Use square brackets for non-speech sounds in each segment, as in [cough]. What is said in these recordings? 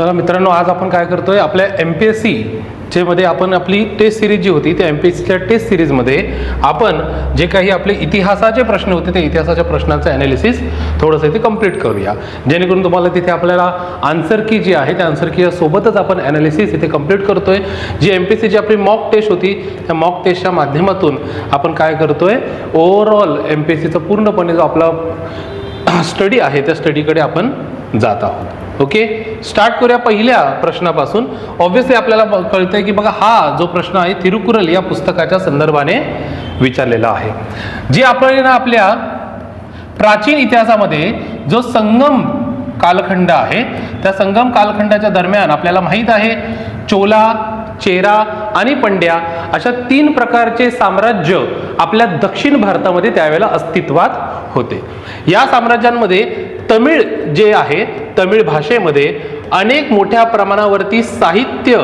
चला मित्रांनो आज आपण काय करतोय आपल्या एम पी एस सी चे मध्ये आपण आपली टेस्ट सिरीज जी होती त्या एम पी एस सीच्या टेस्ट सिरीजमध्ये आपण जे काही आपले इतिहासाचे प्रश्न होते ते इतिहासाच्या प्रश्नाचं ॲनालिसिस थोडंसं इथे कंप्लीट करूया. जेणेकरून तुम्हाला तिथे आपल्याला आन्सर की जी आहे त्या आन्सर की सोबतच आपण ॲनालिसिस इथे कंप्लीट करतोय. जी एम पी एस सीची आपली मॉक टेस्ट होती त्या मॉक टेस्टच्या माध्यमातून आपण काय करतोय ओव्हरऑल एम पी एस सीचा पूर्णपणे जो आपला स्टडी आहे त्या स्टडीकडे आपण जात आहोत. ओके स्टार्ट करूया पहिल्या प्रश्नापासून. ऑब्व्हियसली आपल्याला कळतं कळतंय की बघा हा जो प्रश्न आहे तिरुकुरल या पुस्तकाच्या संदर्भाने विचारलेला आहे. जे आपण ना आपल्या प्राचीन इतिहासामध्ये जो संगम कालखंड आहे त्या संगम कालखंडाच्या दरम्यान आपल्याला माहीत आहे चोला चेरा आणि पंड्या अशा तीन प्रकारचे साम्राज्य आपल्या दक्षिण भारतामध्ये त्यावेळेला अस्तित्वात होते. या साम्राज्यांमध्ये तमिळ जे आहे तमिळ भाषेमध्ये अनेक मोठ्या प्रमाणावरती साहित्य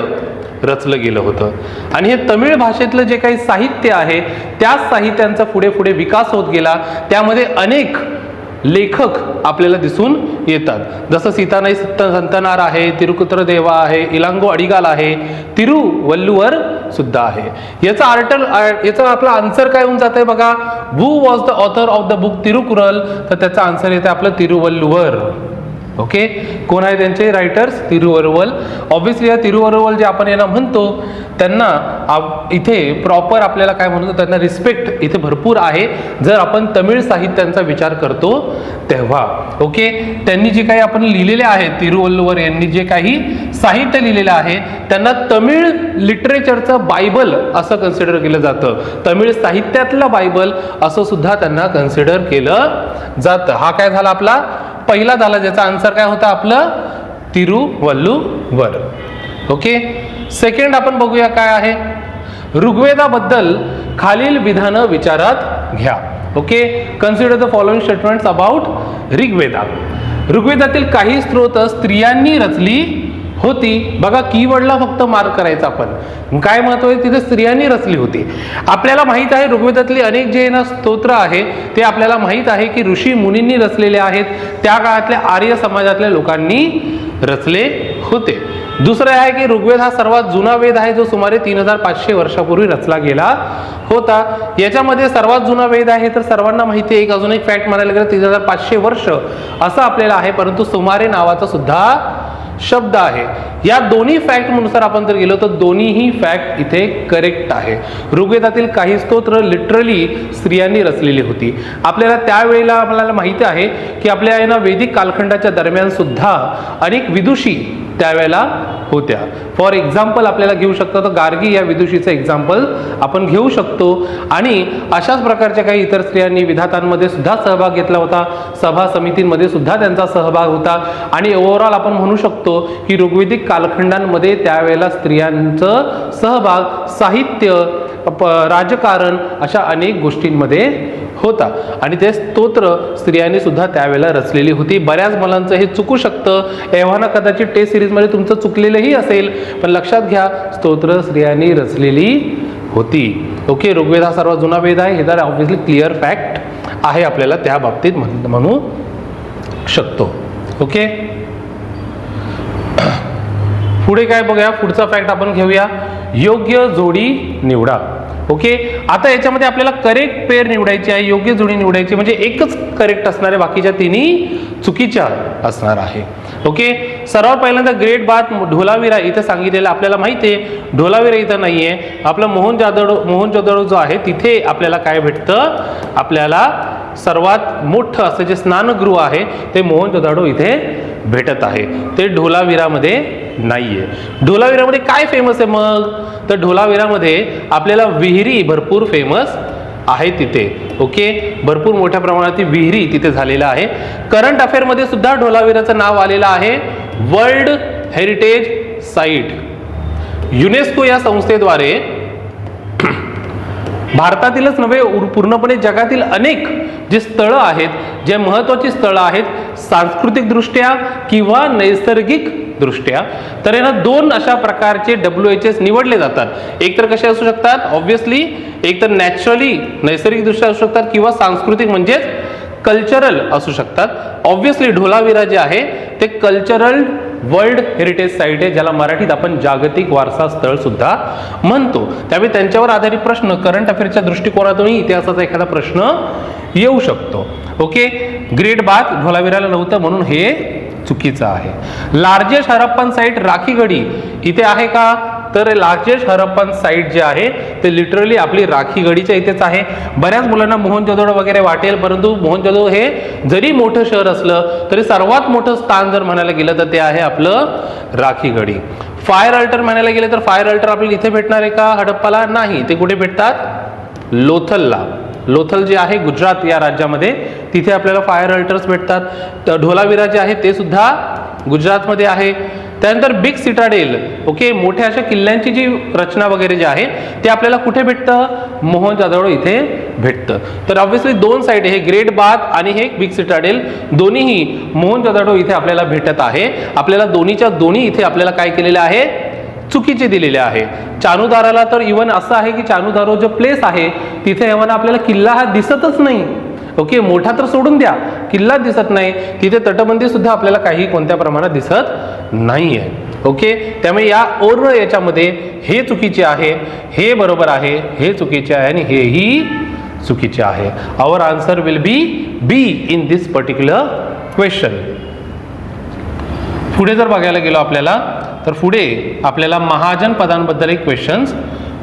रचलं गेलं होतं. आणि हे तमिळ भाषेतलं जे काही साहित्य आहे त्याच साहित्यांचा पुढे पुढे विकास होत गेला. त्यामध्ये अनेक लेखक आपल्याला दिसून येतात. जसं सीतानाई सत्त संतनार आहे तिरुकुत्र देवा आहे इलांगो अडिगाल आहे तिरुवल्लुवर सुद्धा आहे. याचं आर्टल याचं आपला आन्सर काय होऊन जातंय बघा? Who was the author of the book Thirukkural? तर त्याचा आन्सर येते आपलं तिरुवल्लुवर. ओके? कोण आहे त्यांचे? रायटर्स तिरुवरुवल. ऑब्व्हियसली या तिरुवरुवल जे आपण यांना म्हणतो त्यांना आप- इथे प्रॉपर आपल्याला काय म्हणतो त्यांना रिस्पेक्ट इथे भरपूर आहे. जर आपण तमिळ साहित्यांचा विचार करतो तेव्हा ओके? त्यांनी जे काही आपण लिहिलेले आहे तिरुवल्लुवर यांनी जे काही साहित्य लिहिलेलं आहे त्यांना तमिळ लिटरेचरचं बायबल असं कन्सिडर केलं जातं. तमिळ साहित्यातलं बायबल असं सुद्धा त्यांना कन्सिडर केलं जातं. हा काय झाला आपला? पहिला झाला ज्याचा आन्सर काय होता आपलं? तिरुवल्लुवर. ओके सेकंड आपण बघूया काय आहे. ऋग्वेदाबद्दल खालील विधानं विचारात घ्या. Okay consider the following statements about Rigveda. ऋग्वेदातील काही स्त्रोत स्त्रियांनी रचली होती. बघा कीवर्डला फक्त मार्क करायचा आपण काय महत्त्व आहे? तिथे स्त्रियांनी रचली होती. आपल्याला माहीत आहे ऋग्वेदातली अनेक जे ना स्तोत्र आहे ते आपल्याला माहीत आहे की ऋषी मुनींनी रचलेले आहेत. त्या काळातल्या आर्य समाजातल्या लोकांनी रचले होते. दुसरं आहे की ऋग्वेद हा सर्वात जुना वेद आहे जो सुमारे तीन हजार पाचशे वर्षापूर्वी रचला गेला होता. याच्यामध्ये सर्वात जुना वेद आहे तर सर्वांना माहिती आहे एक अजून एक फॅक्ट म्हणायला गेलं तीन हजार पाचशे वर्ष असं आपल्याला आहे परंतु सुमारे नावाचा सुद्धा शब्द आहे. या दोन्ही फॅक्टनुसार आपण जर गेलो तर दोन्हीही फॅक्ट इथे करेक्ट आहे. ऋग्वेदातील काही स्तोत्र लिटरली स्त्रियांनी रचलेली होती. आपल्याला त्यावेळेला आपल्याला माहिती आहे की आपल्या ना वेदिक कालखंडाच्या दरम्यान सुद्धा अनेक विदुषी त्यावेळेला होत्या. फॉर एक्झाम्पल आपल्याला घेऊ शकतो तर गार्गी या विदुषीचं एक्झाम्पल आपण घेऊ शकतो. आणि अशाच प्रकारच्या काही इतर स्त्रियांनी विधातांमध्ये सुद्धा सहभाग घेतला होता. सभा समितींमध्ये सुद्धा त्यांचा सहभाग होता. आणि ओव्हरऑल आपण म्हणू शकतो की ऋग्वेदिक कालखंडांमध्ये त्यावेळेला स्त्रियांचं सहभाग साहित्य प- राजकारण अशा अनेक गोष्टींमध्ये होता. आणि ते स्तोत्र स्त्रियांनी सुद्धा त्यावेळेला रचलेली होती. बऱ्याच मुलांचं हे चुकू शकतं. एव्हाना कदाचित टेस्ट सिरीजमध्ये तुमचं चुकलेलंही असेल. पण लक्षात घ्या स्तोत्र स्त्रियांनी रचलेली होती. ओके ऋग्वेद हा सर्वात जुना वेद आहे. हे तर ऑब्व्हियसली क्लिअर फॅक्ट आहे आपल्याला त्या बाबतीत म्हण- म्हणू शकतो. ओके [clears throat] पुढे काय बघूया? पुढचा फॅक्ट आपण घेऊया. योग्य जोडी निवडा. ओके आता याच्यामध्ये आपल्याला करेक्ट पेअर निवडायची आहे योग्य जोडी निवडायची म्हणजे एकच करेक्ट असणार आहे बाकीच्या तिन्ही चुकीच्या असणार आहे. ओके सर्वात पहिल्यांदा ग्रेट बात ढोलावीरा इथं सांगितलेलं आपल्याला माहिती आहे. ढोलावीरा इथं नाही आहे आपलं मोहन जादडो मोहन जोदडो जो आहे तिथे आपल्याला काय भेटतं? आपल्याला सर्वात मोठं असं जे स्नानगृह आहे ते मोहन जोदाडो इथे भेटत आहे. ते ढोलावीरामध्ये नाहीये. ढोलावीरामध्ये काय फेमस आहे मग? तर ढोलावीरामध्ये आपल्याला विहिरी भरपूर फेमस आहे तिथे. ओके? भरपूर मोठ्या प्रमाणात ती विहिरी तिथे झालेलं आहे. करंट अफेअरमध्ये सुद्धा ढोलावीराचं नाव आलेलं आहे. World heritage site. युनेस्को या संस्थेद्वारे भारतातीलच नव्हे पूर्णपणे जगातील अनेक जे स्थळं आहेत जे महत्त्वाची स्थळं आहेत सांस्कृतिकदृष्ट्या किंवा नैसर्गिक दृष्ट्या तर यांना दोन अशा प्रकारचे डब्ल्यू एच एस निवडले जातात. एक तर कसे असू शकतात? ऑब्व्हियसली एक तर नॅचरली नैसर्गिकदृष्ट्या असू शकतात किंवा सांस्कृतिक म्हणजेच कल्चरल असू शकतात. ऑब्व्हियसली ढोलावीरा जे आहे ते कल्चरल वर्ल्ड हेरिटेज साईट आहे ज्याला मराठीत आपण जागतिक वारसा स्थळ सुद्धा म्हणतो. त्यावेळी त्यांच्यावर आधारित प्रश्न करंट अफेअरच्या दृष्टिकोनातूनही इतिहासाचा एखादा प्रश्न येऊ शकतो. ओके? ग्रेट बाथ ढोलावीराला नव्हतं म्हणून हे चुकीचं आहे. लार्जेस्ट हरप्पन साईट राखीगडी इथे आहे का? तर लार्जेस्ट हरप्पन साईट जे आहे ते लिटरली आपली राखीगडीच्या इथेच आहे. बऱ्याच मुलांना मोहनजोदडो वगैरे वाटेल परंतु मोहनजोदडो हे जरी मोठं शहर असलं तरी सर्वात मोठं स्थान जर म्हणायला गेलं तर ते आहे आपलं राखीगडी फायर अल्टर म्हणायला गेलं तर फायर अल्टर आपल्याला इथे भेटणार आहे का? हडप्पाला नाही. ते कुठे भेटतात? लोथलला. लोथल जे आहे गुजरात या राज्यामध्ये तिथे आपल्याला फायर अल्टर्स भेटतात. तर ढोलावीरा जे आहे ते सुद्धा गुजरातमध्ये आहे. त्यानंतर बिग सिटाडेल ओके मोठ्या अशा किल्ल्यांची जी रचना वगैरे जी आहे ते आपल्याला कुठे भेटतं? मोहनजादडो इथे भेटतं. तर ऑब्व्हियसली दोन साईड हे ग्रेट बाथ आणि हे बिग सिटाडेल दोन्हीही मोहनजादडो इथे आपल्याला भेटत आहे. आपल्याला दोन्हीच्या दोन्ही इथे आपल्याला काय केलेलं आहे? चुकीचे दिलेले आहे. चानुदाराला तर इवन असं आहे की चानुदारो जो प्लेस आहे तिथे एव्हा आपल्याला किल्ला हा दिसतच नाही. ओके मोठा तर सोडून द्या. किल्ला दिसत नाही. तिथे तटबंदी सुद्धा आपल्याला काही कोणत्या प्रमाणात दिसत नाही आहे ओके त्यामुळे या ओर्ण याच्यामध्ये हे चुकीचे आहे हे बरोबर आहे हे चुकीचे आहे आणि हेही चुकीचे आहे. Our answer will be be in this particular question पुढे जर बघायला गेलो आपल्याला तर पुढे आपल्याला महाजन पदांबद्दल एक क्वेश्चन्स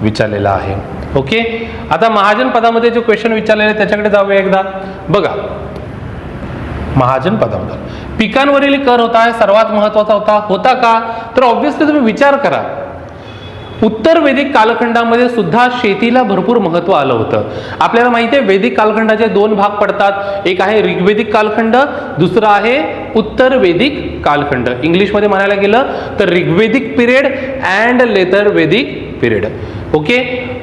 विचारलेला आहे. ओके आता महाजन पदामध्ये जो क्वेश्चन विचारलेला आहे त्याच्याकडे जाऊया एकदा. बघा. महाजन पदाबद्दल पिकांवरील कर होता सर्वात महत्त्वाचा होता. होता का? तर ऑब्व्हियसली तुम्ही विचार करा. उत्तर वेदिक कालखंडामध्ये सुद्धा शेतीला भरपूर महत्त्व आलं होतं. आपल्याला माहिती आहे वेदिक कालखंडाचे दोन भाग पडतात. एक आहे ऋग्वेदिक कालखंड दुसरा आहे उत्तर वेदिक कालखंड. इंग्लिशमध्ये म्हणायला गेलं तर Rigvedic period and later Vedic period okay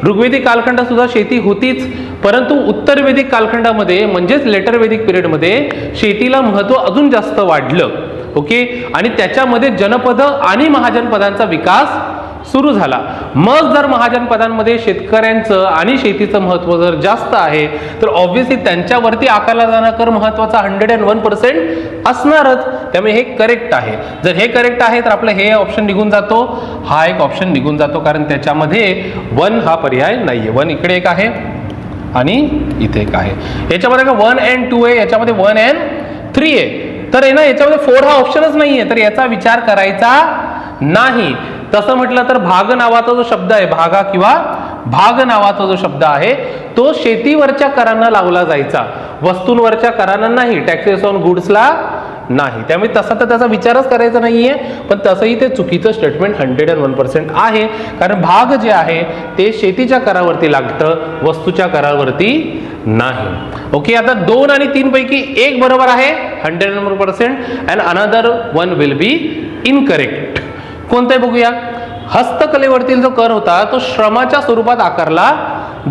Rigvedic कालखंडात सुद्धा शेती होतीच. परंतु उत्तर वेदिक कालखंडामध्ये म्हणजेच लेटर वेदिक पिरियडमध्ये शेतीला महत्त्व अजून जास्त वाढलं. ओके आणि त्याच्यामध्ये जनपद आणि महाजनपदांचा विकास सुरू झाला. मग जर महाजनपदांमध्ये शेतकऱ्यांचं आणि शेतीचं महत्त्व जर जास्त आहे तर ऑब्व्हियसली त्यांच्यावरती आकारला जाणार कर महत्त्वाचा हंड्रेड अँड वन पर्सेंट असणारच. त्यामुळे हे करेक्ट आहे. जर हे करेक्ट आहे तर आपलं हे ऑप्शन निघून जातो. हा एक ऑप्शन निघून जातो कारण त्याच्यामध्ये वन हा पर्याय नाही आहे वन इकडे एक आहे आणि इथे एक आहे. याच्यामध्ये का वन अँड टू आहे याच्यामध्ये वन अँड थ्री आहे तर आहे ना याच्यामध्ये फोर हा ऑप्शनच नाही आहे तर याचा विचार करायचा नाही. तसं म्हटलं तर भाग नावाचा जो शब्द आहे भागा किंवा भाग नावाचा जो शब्द आहे तो शेतीवरच्या करांना लावला जायचा. वस्तूंवरच्या करांना नाही टॅक्सेस ऑन गुड्सला नाही. त्यामुळे तसा तर त्याचा विचारच करायचा नाहीये पण तसंही ते चुकीचं statement hundred and one percent आहे. कारण भाग जे आहे ते शेतीच्या करावरती लागतं वस्तूच्या करावरती नाही. ओके आता दोन आणि तीन पैकी एक बरोबर आहे hundred and one percent and another one will be incorrect कोणतं आहे बघूया. हस्तकलेवरतील जो कर होता तो श्रमाच्या स्वरूपात आकारला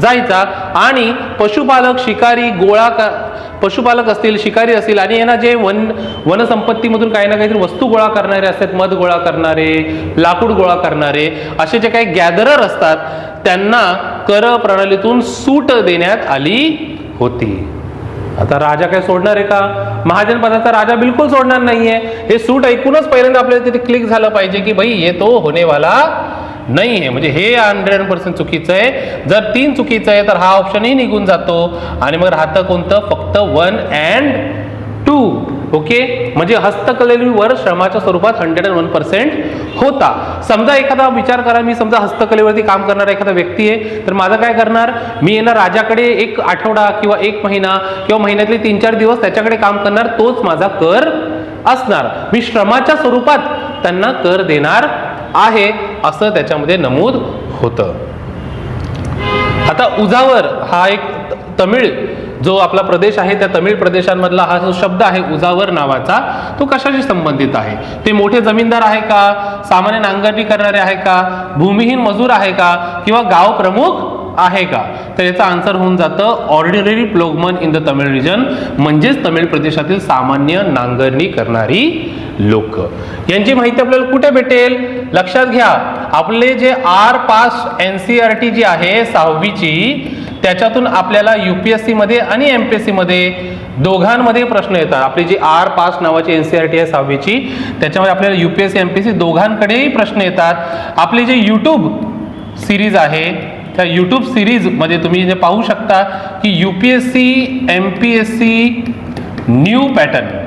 जायचा आणि पशुपालक शिकारी गोळा पशुपालक असतील शिकारी असतील आणि यांना जे वन वनसंपत्तीमधून काही ना काहीतरी वस्तू गोळा करणारे असतात मध गोळा करणारे लाकूड गोळा करणारे असे जे काही गॅदरर असतात त्यांना कर प्रणालीतून सूट देण्यात आली होती. आता राजा काय सोडणार आहे का? महाजन पदाचा राजा बिलकुल सोडणार नाहीये. हे सूट ऐकूनच पहिल्यांदा आपल्याला तिथे क्लिक झालं पाहिजे की भाई ये तो होनेवाला नाही आहे म्हणजे हे हंड्रेड पर्सेंट चुकीचं आहे. जर तीन चुकीचं आहे तर हा ऑप्शनही निघून जातो. आणि मग राहतं कोणतं? फक्त वन अँड टू ओके? म्हणजे हस्तकलेवर श्रमाच्या स्वरूपात हंड्रेड अँड वन पर्सेंट होता. समजा एखादा विचार करा मी समजा हस्तकलेवरती काम करणारा एखादा व्यक्ती आहे तर माझं काय करणार? मी येणार राजाकडे एक आठवडा किंवा एक महिना किंवा महिन्यातले तीन चार दिवस त्याच्याकडे काम करणार तोच माझा कर असणार. मी श्रमाच्या स्वरूपात त्यांना कर देणार आहे असं त्याच्यामध्ये नमूद होतं. आता उजावर हा एक तमिळ जो आपला प्रदेश आहे त्या तमिळ प्रदेशांमधला हा जो शब्द आहे उजावर नावाचा तो कशाशी संबंधित आहे? ते मोठे जमीनदार आहे का? सामान्य नांगरणी करणारे आहे का? भूमिहीन मजूर आहे का? किंवा गाव प्रमुख आहे का? तर याचा आन्सर होऊन जातं ordinary ploughman in the Tamil region म्हणजेच तमिळ प्रदेशातील सामान्य नांगरणी करणारी लोक. यांची माहिती आपल्याला कुठे भेटेल? लक्षात घ्या. आपले जे R pass N C R T जी आहे सहावीची त्याच्यातून आपल्याला युपीएससी मध्ये आणि एमपीएससी मध्ये दोघांमध्ये प्रश्न येतात. आपली जी आर पास नावाची एन सी आर टी आहे सहावीची त्याच्यामध्ये आपल्याला युपीएससी एमपीएससी दोघांकडेही प्रश्न येतात. आपली जे यूट्यूब सिरीज आहे त्या यूट्यूब सिरीजमध्ये तुम्ही जे पाहू शकता की U P S C M P S C new pattern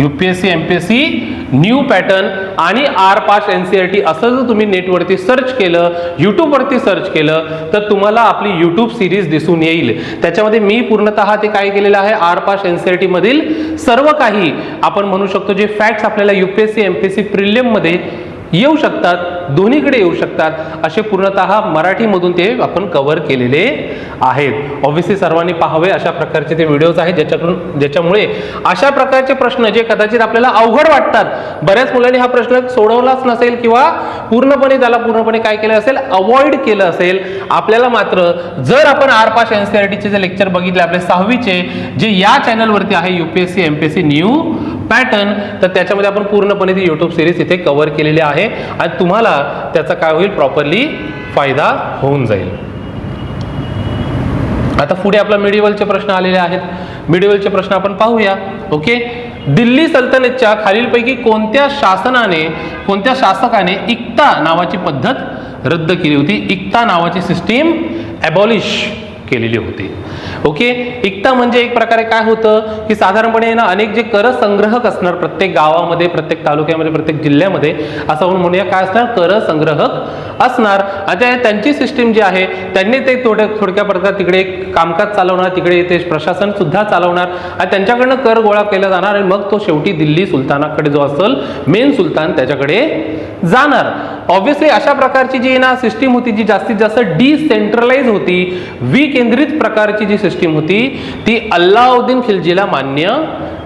U P S C M P S C new pattern आणि R pass N C R T असं जर तुम्ही नेटवरती सर्च केलं यूट्यूबवरती सर्च केलं तर तुम्हाला आपली यूट्यूब सिरीज दिसून येईल. त्याच्यामध्ये मी पूर्णतः ते काय केलेलं आहे? R pass N C R टीमधील सर्व काही आपण म्हणू शकतो जे फॅक्ट्स आपल्याला U P S C M P S C प्रिलियममध्ये येऊ शकतात. दोन्हीकडे येऊ शकतात. असे पूर्णतः मराठीमधून ते आपण कव्हर केलेले आहेत. ऑब्व्हियसली सर्वांनी पाहावे अशा प्रकारचे ते व्हिडिओज आहेत ज्याच्याकडून ज्याच्यामुळे अशा प्रकारचे प्रश्न जे कदाचित आपल्याला अवघड वाटतात. बऱ्याच मुलांनी हा प्रश्न सोडवलाच नसेल किंवा पूर्णपणे त्याला पूर्णपणे काय केलं असेल? अवॉइड केलं असेल. आपल्याला मात्र जर आपण R pass N C R टीचे जे लेक्चर बघितले आपले सहावीचे जे या चॅनलवरती आहे युपीएससी एमपीएससी न्यू पॅटर्न तर त्याच्यामध्ये आपण पूर्णपणे ती यूट्यूब सिरीज इथे कव्हर केलेली आहे. आणि तुम्हाला त्याचा काय होईल? प्रॉपरली फायदा होऊन जाईल. आता पुढे आपला मिडिवलचे प्रश्न आलेले आहेत. मिडिवलचे प्रश्न आपण पाहूया. ओके दिल्ली सल्तनतच्या खालीलपैकी कोणत्या शासनाने कोणत्या शासकाने इक्ता नावाची पद्धत रद्द केली होती? इक्ता नावाची सिस्टीम ॲबॉलिश केलेली होती. ओके एकता म्हणजे एक प्रकारे काय होतं? की साधारणपणे ना अनेक जे कर संग्रहक असणार प्रत्येक गावामध्ये प्रत्येक तालुक्यामध्ये प्रत्येक जिल्ह्यामध्ये असं म्हणूया काय असणार? कर संग्रहक असणार आता त्यांची सिस्टीम जी आहे त्यांनी ते थोड्या थोडक्या प्रकारे तिकडे कामकाज चालवणार तिकडे ते प्रशासन सुद्धा चालवणार. आणि त्यांच्याकडनं कर गोळा केला जाणार आणि मग तो शेवटी दिल्ली सुलतानाकडे जो असेल मेन सुलतान त्याच्याकडे जाणार. ऑब्व्हियसली अशा प्रकारची जी ना सिस्टीम होती जी जास्तीत जास्त डिसेंट्रलाइज होती केंद्रित प्रकारची जी सिस्टीम होती ती अल्लाउद्दीन खिलजीला मान्य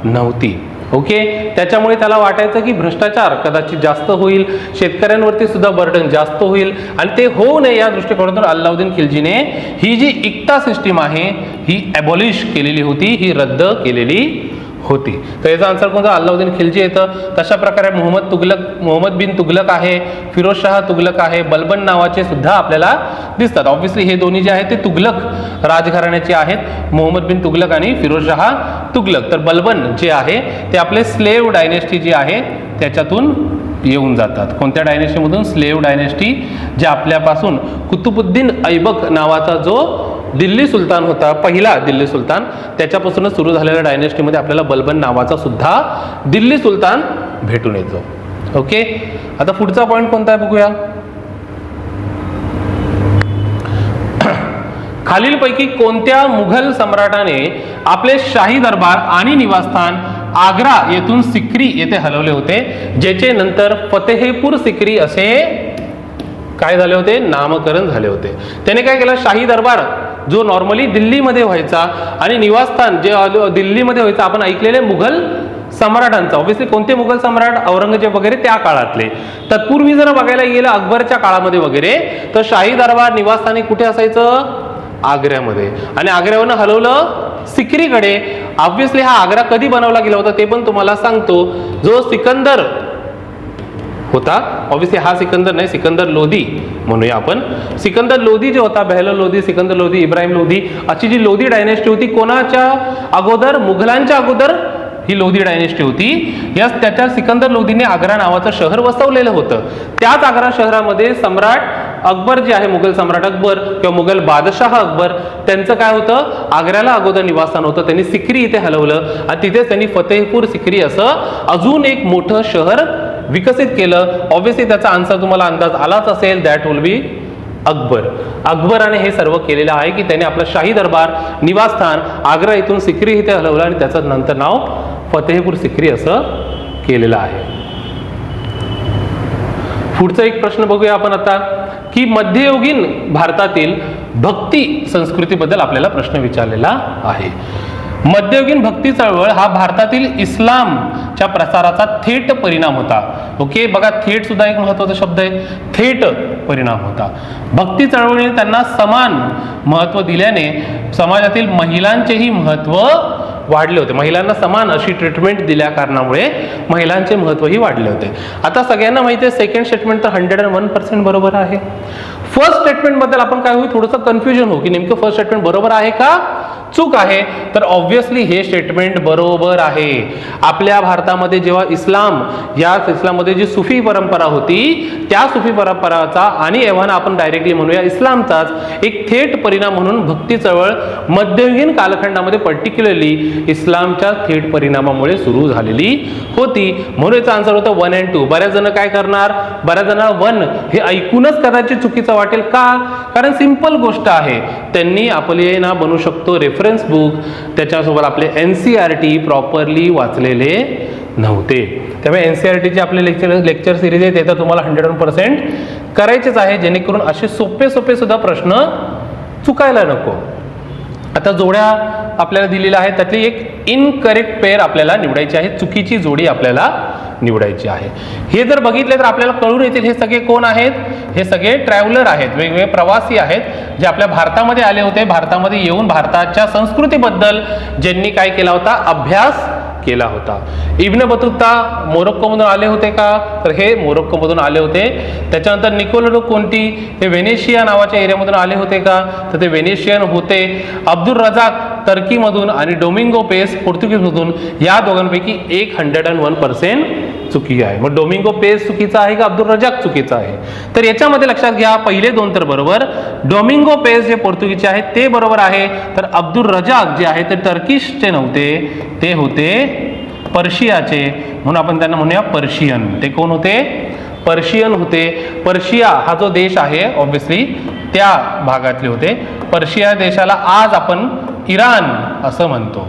नव्हती. ओके? त्याच्यामुळे त्याला वाटायचं की भ्रष्टाचार कदाचित जास्त होईल शेतकऱ्यांवरती सुद्धा बर्डन जास्त होईल आणि ते होऊ नये या दृष्टिकोनातून अल्लाउद्दीन खिलजीने ही जी इक्ता सिस्टीम आहे ही ॲबॉलिश केलेली होती ही रद्द केलेली होती. तर याचा आन्सर कोणता? अल्लाउद्दीन खिलजी येतं. तशा प्रकारे मोहम्मद तुगलक मोहम्मद बिन तुगलक आहे फिरोज शाह तुगलक आहे बलबन नावाचे सुद्धा आपल्याला दिसतात. ऑब्व्हियसली हे दोन्ही जे आहेत ते तुगलक राजघराण्याचे आहेत. मोहम्मद बिन तुगलक आणि फिरोज शाह तुगलक. तर बलबन जे आहे ते आपले स्लेव डायनेस्टी जी आहे त्याच्यातून येऊन जातात. कोणत्या डायनेस्टीमधून स्लेव डायनेस्टी जे आपल्यापासून कुतुबुद्दीन ऐबक नावाचा जो दिल्ली सुलतान होता पहिला दिल्ली सुलतान. त्याच्यापासूनच सुरू झालेल्या डायनेस्टीमध्ये आपल्याला बलबन नावाचा सुद्धा दिल्ली सुलतान भेटून येतो. ओके आता पुढचा पॉईंट कोणता आहे बघूया. [clears throat] खालीलपैकी कोणत्या मुघल सम्राटाने आपले शाही दरबार आणि निवासस्थान आग्रा येथून सिक्री येथे हलवले होते ज्याचे नंतर फतेहपूर सिक्री असे काय झाले होते? नामकरण झाले होते. त्याने काय केलं? शाही दरबार जो नॉर्मली दिल्लीमध्ये व्हायचा आणि निवासस्थान जे दिल्लीमध्ये व्हायचं आपण ऐकलेले मुघल सम्राटांचं. ऑब्व्हियसली कोणते मुघल सम्राट? औरंगजेब वगैरे त्या काळातले. तत्पूर्वी जर बघायला गेलं अकबरच्या काळामध्ये वगैरे तर शाही दरबार निवासस्थानी कुठे असायचं? आग्र्यामध्ये. आणि आग्र्यावरनं हलवलं सिक्रीकडे ऑब्व्हियसली हा आग्रा कधी बनवला गेला होता ते पण तुम्हाला सांगतो. जो सिकंदर होता. ऑब्व्हियसली हा सिकंदर नाही सिकंदर लोधी म्हणूया आपण. सिकंदर लोधी जो होता बेहल लोधी सिकंदर लोधी इब्राहिम लोधी अशी जी लोधी डायनेस्टी होती कोणाच्या अगोदर? मुघलांच्या अगोदर ही लोधी डायनेस्टी होती. यास त्याच्या सिकंदर लोधीने आग्रा नावाचं शहर वसवलेलं होतं. त्याच आग्रा शहरामध्ये सम्राट अकबर जे आहे मुघल सम्राट अकबर किंवा मुघल बादशाह अकबर त्यांचं काय होतं? आग्र्याला अगोदर निवासस्थान होतं. त्यांनी सिक्री इथे हलवलं. आणि तिथेच त्यांनी फतेहपूर सिक्री असं अजून एक मोठं शहर विकसित केलं. ऑब्व्हियसली त्याचा आन्सर तुम्हाला अंदाज आलाच असेल. That will be Akbar. अकबराने हे सर्व केलेलं आहे की त्याने आपलं शाही दरबार निवासस्थान आग्रा इथून सिक्री इथे हलवलं आणि त्याचं नंतर नाव फतेहपूर सिक्री असं केलेलं आहे. पुढचा एक प्रश्न बघूया आपण आता की मध्ययुगीन भारतातील भक्ती संस्कृतीबद्दल आपल्याला प्रश्न विचारलेला आहे. मध्ययुगीन भक्ती चळवळ हा भारतातील इस्लामच्या प्रसाराचा थेट परिणाम होता. ओके बघा थेट सुद्धा एक महत्त्वाचा शब्द आहे. थेट परिणाम होता. भक्ती चळवळीने त्यांना समान महत्त्व दिल्याने समाजातील महिलांचेही महत्त्व वाढले होते. महिलांना समान अशी ट्रीटमेंट दिल्या कारणामुळे महिलांचे महत्त्वही वाढले होते. आता सगळ्यांना माहिती आहे सेकंड स्टेटमेंट तर हंड्रेड अँड वन पर्सेंट बरोबर आहे. फर्स्ट स्टेटमेंटबद्दल आपण काय होईल? थोडंसं कन्फ्युजन हो की नेमकं फर्स्ट स्टेटमेंट बरोबर आहे का? चूक आहे तर ऑब्व्हियसली हे स्टेटमेंट बरोबर आहे. आपल्या भारतामध्ये जेव्हा इस्लाम या इस्लाममध्ये जी सुफी परंपरा होती त्या सुफी परंपराचा आणि एव्हाना आपण डायरेक्टली म्हणूया इस्लामचाच एक थेट परिणाम म्हणून भक्ती चळवळ मध्ययुगीन कालखंडामध्ये पर्टिक्युलरली इस्लामच्या थेट परिणामामुळे सुरू झालेली होती. म्हणून याचा आन्सर होतं वन अँड टू बऱ्याच जण काय करणार? बऱ्याच जण वन हे ऐकूनच कदाचित चुकीचं वाटेल का? कारण सिंपल गोष्ट आहे. त्यांनी आपले ना बनू शकतो रेफरन्स बुक त्याच्यासोबत आपले N C R T properly वाचलेले नव्हते. त्यामुळे एन सी आर टीचे आपले लेक्चर लेक्चर सिरीज आहे ते तर तुम्हाला हंड्रेड वन पर्सेंट करायचेच आहे. जेणेकरून असे सोपे सोपे सुद्धा प्रश्न चुकायला नको. आता जोड्या आपल्याला दिलेल्या आहेत त्यातली एक इनकरेक्ट पेअर आपल्याला निवडायची आहे. चुकीची जोडी आपल्याला निवडायची आहे. हे जर बघितले तर आपल्याला कळून येतील हे सगळे कोण आहेत? हे सगळे ट्रॅव्हलर आहेत. वेगवेगळे प्रवासी आहेत जे आपल्या भारतामध्ये आले होते. भारतामध्ये येऊन भारताच्या संस्कृतीबद्दल ज्यांनी काय केला होता? अभ्यास केला होता. इब्न बतुत्ता मोरोक्कोमधून आले होते का? तर हे मोरोक्कोमधून आले होते. त्याच्यानंतर निकोलरो कोणती हे व्हेनेशिया नावाच्या एरियामधून आले होते का? तर ते व्हेनेशियन होते. अब्दुल रजाक टर्कीमधून आणि डोमिंगो पेस पोर्तुगीजमधून या दोघांपैकी एक हंड्रेड अँड वन पर्सेंट चुकी आहे. मग डोमिंगो पेस चुकीचा आहे का अब्दुल रजाक चुकीचा आहे? तर याच्यामध्ये लक्षात घ्या पहिले दोन तर बरोबर. डोमिंगो पेस जे पोर्तुगीजचे आहेत ते बरोबर आहे. तर अब्दुल रजाक जे आहे ते टर्किशचे नव्हते. ते होते पर्शियाचे. म्हणून आपण त्यांना म्हणूया पर्शियन. ते कोण होते? पर्शियन होते. पर्शिया हा जो देश आहे ऑब्विसली त्या भागातले होते. पर्शिया देशाला आज आपण इराण असं म्हणतो.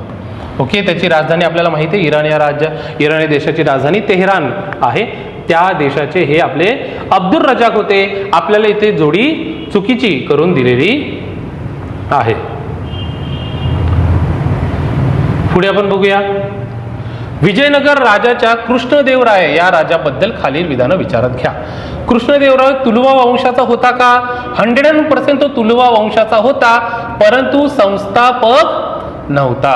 ओके? त्याची राजधानी आपल्याला माहिती आहे इराण या राज्य इराण या देशाची राजधानी तेहरान आहे. त्या देशाचे हे आपले अब्दुल रजाक होते. आपल्याला इथे जोडी चुकीची करून दिलेली आहे. पुढे आपण बघूया. विजयनगर राजाच्या कृष्णदेवराय या राजाबद्दल खालील विधानं विचारात घ्या. कृष्णदेवराय तुलवा वंशाचा होता का? हंड्रेड अँड पर्सेंट तो तुलवा वंशाचा होता परंतु संस्थापक नव्हता.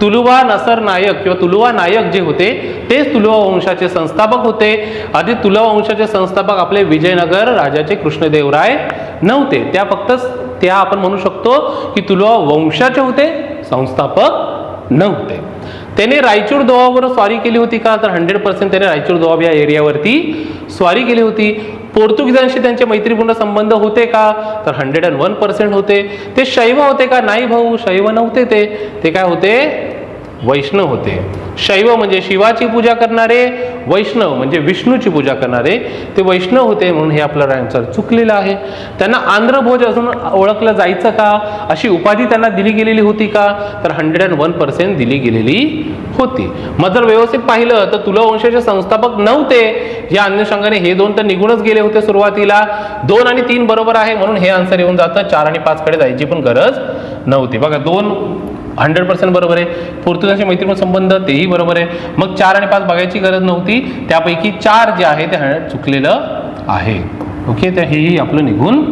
तुलुवा नसर नायक किंवा तुलुवा नायक जे होते तेच तुलुवा वंशाचे संस्थापक होते. आधी तुलवा वंशाचे संस्थापक आपले विजयनगर राजाचे कृष्णदेवराय नव्हते. त्या फक्त त्या आपण म्हणू शकतो की तुलवा वंशाचे होते संस्थापक नव्हते. त्याने रायचूर दोहावर स्वारी केली होती का? तर हंड्रेड पर्सेंट त्याने रायचूर दोहाब या एरियावरती स्वारी केली होती. पोर्तुगीजांशी त्यांचे मैत्रीपूर्ण संबंध होते का? तर हंड्रेड अँड वन पर्सेंट होते. ते शैव होते का? नाही भाऊ शैव नव्हते ते. ते काय होते? वैष्णव होते. शैव म्हणजे शिवाची पूजा करणारे वैष्णव म्हणजे विष्णूची पूजा करणारे. ते वैष्णव होते म्हणून हे आपलं आन्सर चुकलेलं आहे. त्यांना आंध्रभोज अजून ओळखलं जायचं का? अशी उपाधी त्यांना दिली गेलेली होती का? तर हंड्रेड अँड वन पर्सेंट दिली गेलेली होती. मग जर व्यवस्थित पाहिलं तर तुला वंशाचे संस्थापक नव्हते. या अनुषंगाने हे दोन तर निघूनच गेले होते सुरुवातीला. दोन आणि तीन बरोबर आहे म्हणून हे आन्सर येऊन जातं. चार आणि पाच कडे जायची पण गरज नव्हती. बघा दोन हंड्रेड पर्सेंट बरोबर आहे. पोर्तुगालचे मैत्रीपूर्ण संबंध तेही बरोबर आहे. मग चार आणि पाच बघायची गरज नव्हती. त्यापैकी चार जे आहे ते चुकलेलं आहे. ओके तर हेही आपलं निघून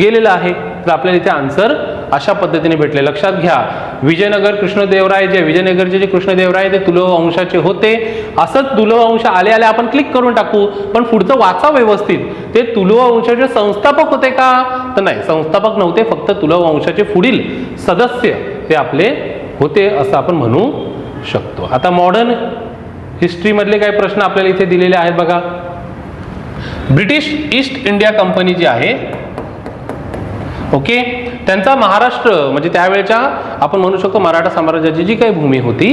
गेलेलं आहे. तर आपल्याला इथे आन्सर अशा पद्धतीने भेटले. लक्षात घ्या. विजयनगर कृष्णदेवराय जे विजयनगरचे जे कृष्णदेवराय ते तुलव वंशाचे होते. असंच तुलव अंश आले आले आपण क्लिक करून टाकू. पण पुढचं वाचा व्यवस्थित. ते तुलव वंशाचे संस्थापक होते का? तर नाही संस्थापक नव्हते. फक्त तुलव अंशाचे पुढील सदस्य. ते आपले होते असं आपण म्हणू शकतो. आता मॉडर्न हिस्ट्रीमधले काही प्रश्न आपल्याला इथे दिलेले आहेत बघा. ब्रिटिश ईस्ट इंडिया कंपनी जी आहे ओके त्यांचा महाराष्ट्र म्हणजे त्यावेळेच्या आपण म्हणू शकतो मराठा साम्राज्याची जी काही भूमी होती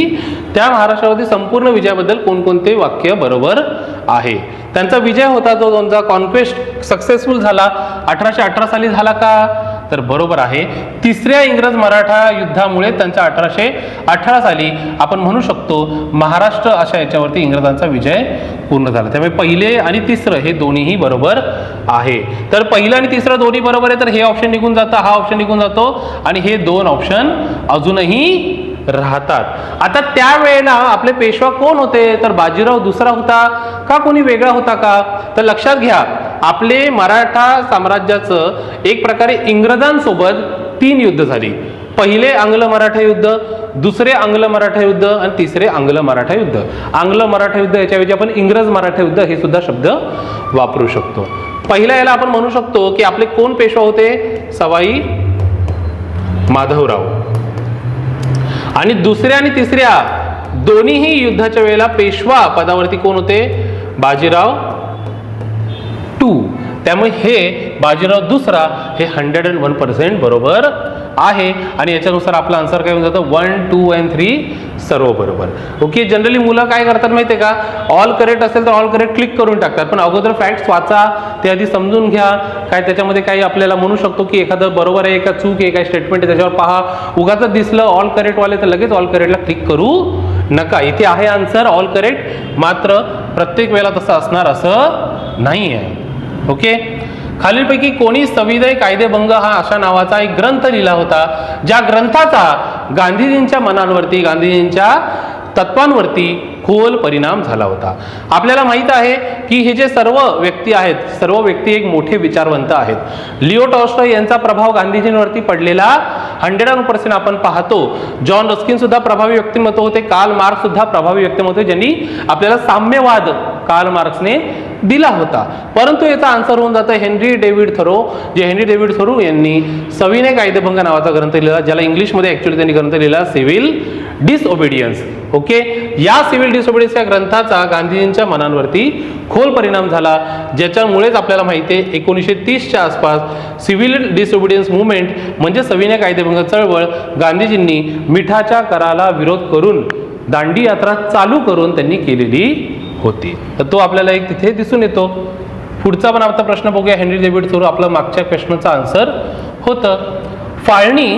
त्या महाराष्ट्रावरती संपूर्ण विजयाबद्दल कोणकोणते वाक्य बरोबर आहे? त्यांचा विजय होता जो त्यांचा कॉन्क्वेस्ट सक्सेसफुल झाला अठराशे अठरा साली झाला का? तर बरोबर आहे. तिसऱ्या इंग्रज मराठा युद्धामुळे त्यांच्या अठराशे अठरा साली आपण म्हणू शकतो महाराष्ट्र अशा याच्यावरती इंग्रजांचा विजय पूर्ण झाला. त्यामुळे पहिले आणि तिसरं हे दोन्हीही बरोबर आहे. तर पहिलं आणि तिसरं दोन्ही बरोबर आहे तर हे ऑप्शन निघून जातं हा ऑप्शन निघून जातो आणि हे दोन ऑप्शन अजूनही राहतात. आता त्यावेळेला आपले पेशवा कोण होते? तर बाजीराव दुसरा होता का? कोणी वेगळा होता का? तर लक्षात घ्या आपले मराठा साम्राज्याचं एक प्रकारे इंग्रजांसोबत तीन युद्ध झाली. पहिले आंग्ल मराठा युद्ध दुसरे आंग्ल मराठा युद्ध आणि तिसरे आंग्ल मराठा युद्ध. आंग्ल मराठा युद्ध याच्याऐवजी आपण इंग्रज मराठा युद्ध हे सुद्धा शब्द वापरू शकतो. पहिल्या याला आपण म्हणू शकतो की आपले कोण पेशवा होते? सवाई माधवराव. आणि दुसऱ्या आणि तिसऱ्या दोन्हीही युद्धाच्या वेळेला पेशवा पदावरती कोण होते? बाजीराव टू त्यामुळे हे बाजीराव दुसरा हे हंड्रेड अँड वन पर्सेंट बरोबर आहे. आणि याच्यानुसार आपला आन्सर काय होऊन जातं? वन टू अँड थ्री सर्व बरोबर. ओके जनरली मुलं काय करतात माहिती आहे का? ऑल करेक्ट असेल तर ऑल करेक्ट क्लिक करून टाकतात. पण अगोदर फॅक्ट्स वाचा ते आधी समजून घ्या. काय त्याच्यामध्ये काही आपल्याला म्हणू शकतो की एखादं बरोबर आहे एका चूक आहे काय स्टेटमेंट आहे त्याच्यावर पहा. उगाच दिसलं ऑल करेक्टवाले तर लगेच ऑल करेक्टला क्लिक करू नका. इथे आहे आन्सर ऑल करेक्ट मात्र प्रत्येक वेळेला तसं असणार असं नाही आहे ओके? खालीलपैकी कोणी संविधय कायदेभंग हा अशा नावाचा एक ग्रंथ लिहिला होता ज्या ग्रंथाचा गांधीजींच्या मनांवरती गांधीजींच्या तत्वांवरती खोल परिणाम झाला होता. आपल्याला माहीत आहे की हे जे सर्व व्यक्ती आहेत सर्व व्यक्ती एक मोठे विचारवंत आहेत. लिओ टॉस्टॉय यांचा प्रभाव गांधीजींवरती पडलेला हंड्रेड पर्सेंट आपण पाहतो. जॉन रस्किन सुद्धा प्रभावी व्यक्तिमत्व होते. कार्ल मार्क्स सुद्धा प्रभावी व्यक्तिमत्व ज्यांनी आपल्याला साम्यवाद कार्ल मार्क्सने दिला होता. परंतु याचा आन्सर होऊन जातं हेनरी डेव्हिड थरो जे हेनरी डेव्हिड थरो यांनी सविनय कायदेभंग नावाचा ग्रंथ लिहिला ज्याला इंग्लिशमध्ये ऍक्च्युली त्यांनी ग्रंथ लिहिला सिव्हिल डिसओबिडियन्स. ओके? या सिव्हिल डिसओबिडियन्स या ग्रंथाचा गांधीजींच्या मनांवरती खोल परिणाम झाला ज्याच्यामुळेच आपल्याला माहिती आहे एकोणीसशे तीसच्या आसपास सिव्हिल डिसओबिडियन्स मुवमेंट म्हणजे सविनय कायदेभंग चळवळ गांधीजींनी मिठाच्या कराला विरोध करून दांडी यात्रा चालू करून त्यांनी केलेली होती. तर तो आपल्याला एक तिथे दिसून येतो. पुढचा पण आता प्रश्न बघूया. हेनरी डेव्हिड थोरू आपलं मागच्या क्वेश्चनचा आन्सर होतं. फाळणी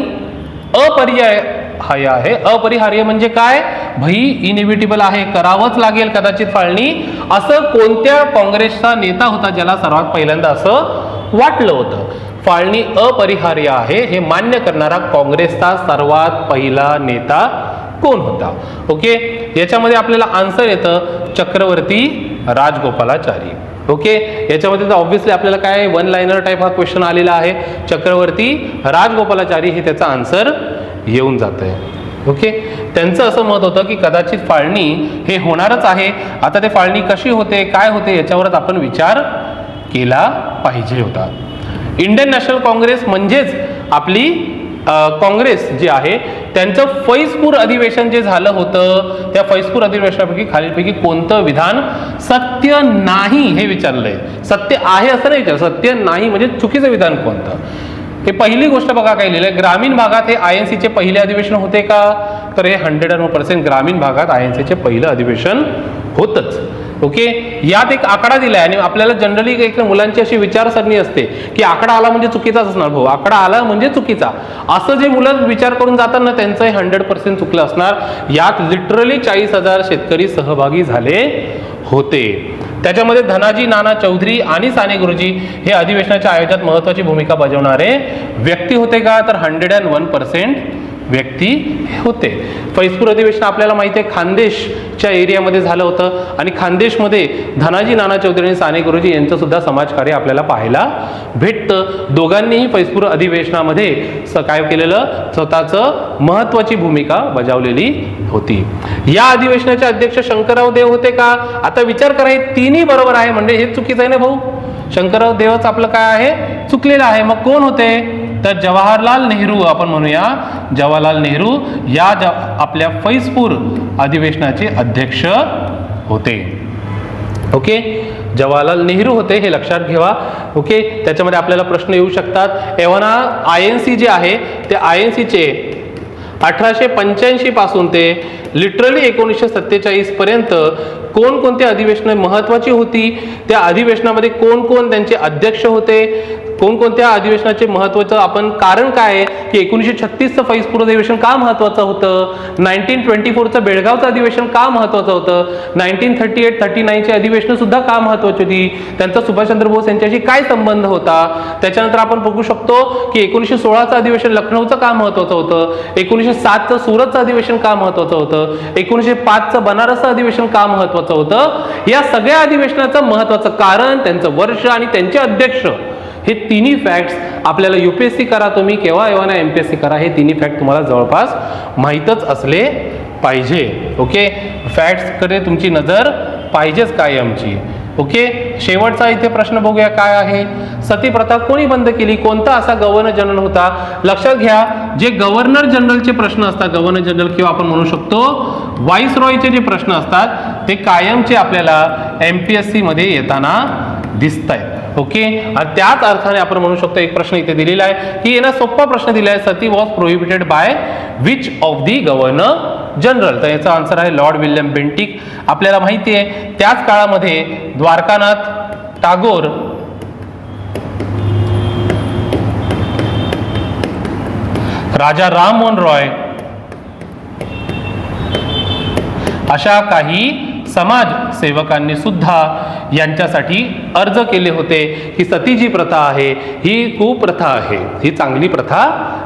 अपर्याय हाय आहे. अपरिहार्य म्हणजे काय? भई इनिव्हिटेबल आहे. करावंच लागेल कदाचित फाळणी. असं कोणत्या काँग्रेसचा नेता होता ज्याला सर्वात पहिल्यांदा असं वाटलं होतं? फाळणी अपरिहार्य आहे हे मान्य करणारा काँग्रेसचा सर्वात पहिला नेता कोण होता? ओके? याच्यामध्ये आपल्याला आन्सर येतं चक्रवर्ती राजगोपालाचारी. ओके? याच्यामध्ये तर ऑब्व्हियसली आपल्याला काय वन लाईनर टाईप हा क्वेश्चन आलेला आहे. चक्रवर्ती राजगोपालाचारी हे त्याचा आन्सर येऊन जात आहे ओके त्यांचं असं मत होतं की कदाचित फाळणी हे होणारच आहे. आता ते फाळणी कशी होते काय होते याच्यावरच आपण विचार केला पाहिजे होता. इंडियन नॅशनल काँग्रेस म्हणजेच आपली काँग्रेस जी आहे त्यांचं फैजपूर अधिवेशन जे झालं होतं त्या फैजपूर अधिवेशनापैकी खालीलपैकी कोणतं विधान सत्य नाही हे विचारलंय. सत्य आहे असं नाही विचार सत्य नाही म्हणजे चुकीचं विधान कोणतं? हे पहिली गोष्ट बघा काय लिहिलंय. ग्रामीण भागात हे आय एन सीचे पहिले अधिवेशन होते का? तर हे हंड्रेड अँड पर्सेंट ग्रामीण भागात आय एन सीचे पहिलं अधिवेशन होतच. ओके यात एक आकडा दिलाय आणि आपल्याला जनरली एक मुलांची अशी विचारसरणी असते की आकडा आला म्हणजे चुकीचाच असणार भाऊ. आकडा आला म्हणजे चुकीचा. असं जे मुलं विचार करून जातात ना त्यांचं हंड्रेड पर्सेंट चुकलं असणार. यात लिटरली चाळीस हजार शेतकरी सहभागी झाले होते. त्याच्यामध्ये धनाजी नाना चौधरी आणि साने गुरुजी हे अधिवेशनाच्या आयोजनात महत्वाची भूमिका बजावणारे व्यक्ती होते का? तर हंड्रेड अँड वन पर्सेंट व्यक्ती होते. फैजपूर अधिवेशन आपल्याला माहिती आहे खानदेशच्या एरियामध्ये झालं होतं आणि खानदेशमध्ये धनाजी नाना चौधरी आणि साने गुरुजी यांचंसुद्धा समाजकार्य आपल्याला पाहायला भेटतं. दोघांनीही फैजपूर अधिवेशनामध्ये स काय केलेलं स्वतःचं महत्त्वाची भूमिका बजावलेली होती. या अधिवेशनाचे अध्यक्ष शंकरराव देव होते का? आता विचार करा हे तिन्ही बरोबर आहे म्हणजे हे चुकीचं आहे ना भाऊ? शंकरराव देवच आपलं काय आहे? चुकलेलं आहे. मग कोण होते? तर जवाहरलाल नेहरू आपण म्हणूया. जवाहरलाल नेहरू या ज आपल्या फैजपूर अधिवेशनाचे अध्यक्ष होते. ओके? जवाहरलाल नेहरू होते हे लक्षात घेवा. ओके? त्याच्यामध्ये आपल्याला प्रश्न येऊ शकतात. एव्हाना आय एन सी जे आहे ते आय एन सीचे अठराशे पंच्याऐंशी पासून ते लिटरली एकोणीसशे सत्तेचाळीस पर्यंत कोणकोणती अधिवेशनं महत्त्वाची होती त्या अधिवेशनामध्ये कोण कोण त्यांचे अध्यक्ष होते कोणकोणत्या अधिवेशनाचे महत्त्वाचं आपण कारण काय आहे की एकोणीसशे छत्तीसचं फैजपूर अधिवेशन का महत्त्वाचं होतं नाईन्टीन ट्वेंटी फोरचं बेळगावचं अधिवेशन का महत्त्वाचं होतं नाईन्टीन थर्टी एट थर्टी नाईनची अधिवेशनं सुद्धा का महत्त्वाची होती त्यांचा सुभाषचंद्र बोस यांच्याशी काय संबंध होता त्याच्यानंतर आपण बघू शकतो की एकोणीसशे सोळाचं अधिवेशन लखनौचं का महत्त्वाचं होतं एकोणीसशे सातचं सुरतचं अधिवेशन का महत्त्वाचं होतं एकोणीसशे पाचचं बनारसचं अधिवेशन का महत्त्वाचं होतं? या सगळ्या अधिवेशनाचं महत्वाचं कारण त्यांचं वर्ष आणि त्यांचे अध्यक्ष हे तिन्ही फॅक्ट्स आपल्याला यू पी एस सी करा तुम्ही केव्हा एव्हा ना एम करा हे तिन्ही फॅक्ट तुम्हाला जवळपास माहीतच असले पाहिजे. ओके फॅक्ट्सकडे तुमची नजर पाहिजेच कायमची. ओके? शेवटचा इथे प्रश्न बघूया काय आहे. सती प्रथा कोणी बंद केली? कोणता असा गव्हर्नर जनरल होता? लक्षात घ्या जे गव्हर्नर जनरलचे प्रश्न असतात गव्हर्नर जनरल किंवा आपण म्हणू शकतो व्हाईस रॉयचे जे प्रश्न असतात ते कायमचे आपल्याला एम पी एस सीमध्ये येताना दिसत आहेत ओके? आणि त्याच अर्थाने आपण म्हणू शकतो एक प्रश्न इथे दिलेला आहे की येणं सोपा प्रश्न दिला आहे sati was prohibited by which of the governor general. तर याचा आन्सर आहे लॉर्ड विल्यम बेंटिक. आपल्याला माहिती आहे त्याच काळामध्ये द्वारकानाथ टागोर राजा राम मोहन रॉय अशा काही समाज सेवकांनी सुद्धा यांच्यासाठी अर्ज केले होते. की सती जी प्रथा आहे ही कुप्रथा आहे ही चांगली प्रथा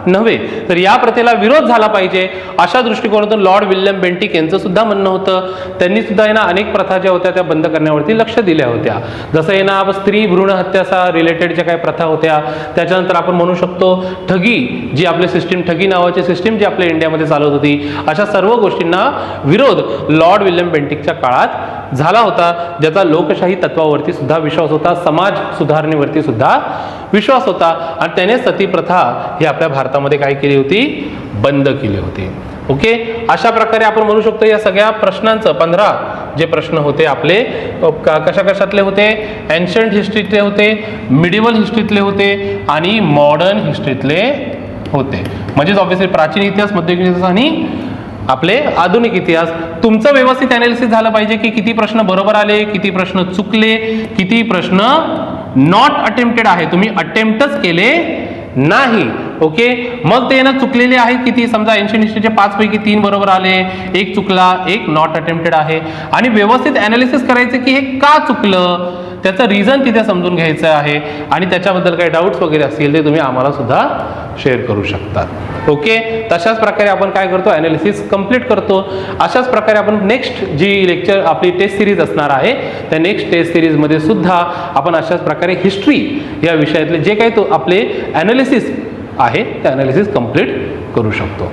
नव्हे. तर या प्रथेला विरोध झाला पाहिजे. अशा दृष्टिकोनातून लॉर्ड विल्यम बेंटिक यांचं सुद्धा म्हणणं होतं. त्यांनी सुद्धा यांना अनेक प्रथा ज्या होत्या त्या बंद करण्यावरती लक्ष दिल्या होत्या. जसं यांना स्त्री भ्रूण हत्याचा रिलेटेड ज्या काही प्रथा होत्या त्याच्यानंतर आपण म्हणू शकतो ठगी जी आपली सिस्टीम ठगी नावाची सिस्टीम जी आपल्या इंडियामध्ये चालत होती अशा सर्व गोष्टींना विरोध लॉर्ड विल्यम बेंटिकच्या काळात झाला होता ज्याचा लोकशाही तत्वावरती सुद्धा विश्वास होता समाज सुधारणेवरती सुद्धा विश्वास होता. आणि त्याने सती प्रथा ही आपल्या भारतामध्ये काय केली होती? बंद केली होती. ओके? अशा प्रकारे आपण म्हणू शकतो या सगळ्या प्रश्नांचं पंधरा जे प्रश्न होते आपले कशा कशातले होते? एन्शंट हिस्ट्रीतले होते मिडिवल हिस्ट्रीतले होते आणि मॉडर्न हिस्ट्रीतले होते. म्हणजेच ऑब्व्हियसली प्राचीन इतिहास मध्ययुगीन इतिहास आणि आपले आधुनिक इतिहास. तुमचं व्यवस्थित अनालिसिस झालं पाहिजे की किती प्रश्न बरोबर आले किती प्रश्न चुकले किती प्रश्न नॉट अटेम्प्टेड आहे. तुम्ही अटेम्प्टच केले नाही. ओके मग ते ना चुकलेले आहेत किती? समजा ऐंशी हिस्ट्रीचे पाच पैकी तीन बरोबर आले एक चुकला एक नॉट अटेम्प्टेड आहे. आणि व्यवस्थित अनालिसिस करायचं की हे का चुकलं? त्याचं रिझन तिथे समजून घ्यायचं आहे. आणि त्याच्याबद्दल काही डाऊट्स वगैरे असतील ते तुम्ही आम्हाला सुद्धा शेअर करू शकतात ओके? तशाच प्रकारे आपण काय करतो? अनालिसिस कंप्लीट करतो. अशाच प्रकारे आपण नेक्स्ट जी लेक्चर आपली टेस्ट सिरीज असणार आहे त्या नेक्स्ट टेस्ट सिरीजमध्ये सुद्धा आपण अशाच प्रकारे हिस्ट्री या विषयातले जे काही तो आपले अनालिसिस आहे ते अनालिसिस कंप्लीट करू शकतो.